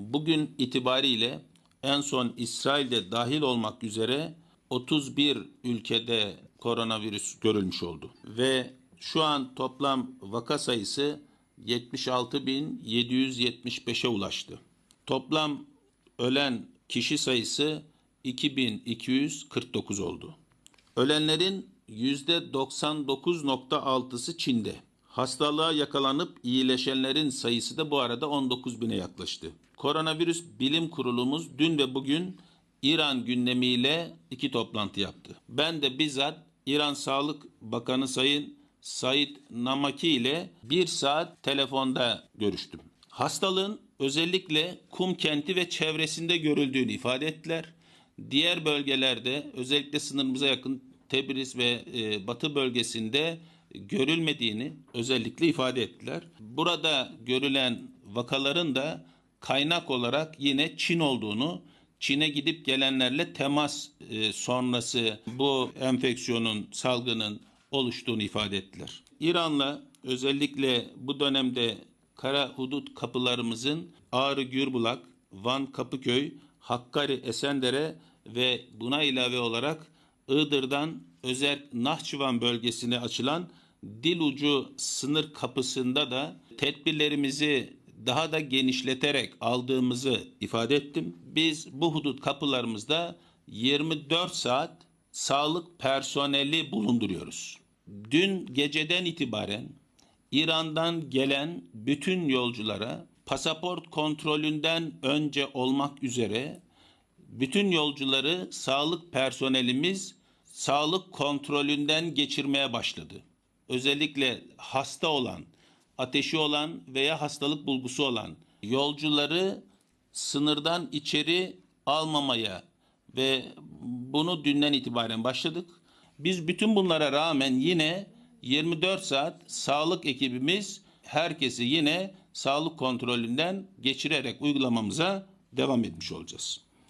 bugün itibariyle en son İsrail'de dahil olmak üzere 31 ülkede koronavirüs görülmüş oldu. Ve şu an toplam vaka sayısı 76.775'e ulaştı. Toplam ölen kişi sayısı 2249 oldu. Ölenlerin %99.6'sı Çin'de. Hastalığa yakalanıp iyileşenlerin sayısı da bu arada 19 bine yaklaştı. Koronavirüs Bilim Kurulumuz dün ve bugün İran gündemiyle iki toplantı yaptı. Ben de bizzat İran Sağlık Bakanı Sayın Said Namaki ile bir saat telefonda görüştüm. Hastalığın özellikle Kum kenti ve çevresinde görüldüğünü ifade ettiler. Diğer bölgelerde özellikle sınırımıza yakın Tebriz ve e, Batı bölgesinde görülmediğini özellikle ifade ettiler. Burada görülen vakaların da kaynak olarak yine Çin olduğunu, Çin'e gidip gelenlerle temas e, sonrası bu enfeksiyonun, salgının oluştuğunu ifade ettiler. İran'la özellikle bu dönemde kara hudut kapılarımızın Ağrı Gürbulak, Van Kapıköy, Hakkari Esendere ve buna ilave olarak Iğdır'dan özel Nahçıvan bölgesine açılan Dilucu sınır kapısında da tedbirlerimizi daha da genişleterek aldığımızı ifade ettim. Biz bu hudut kapılarımızda 24 saat sağlık personeli bulunduruyoruz. Dün geceden itibaren İran'dan gelen bütün yolculara pasaport kontrolünden önce olmak üzere bütün yolcuları sağlık personelimiz sağlık kontrolünden geçirmeye başladı. Özellikle hasta olan, ateşi olan veya hastalık bulgusu olan yolcuları sınırdan içeri almamaya ve bunu dünden itibaren başladık. Biz bütün bunlara rağmen yine 24 saat sağlık ekibimiz herkesi yine sağlık kontrolünden geçirerek uygulamamıza devam etmiş olacağız.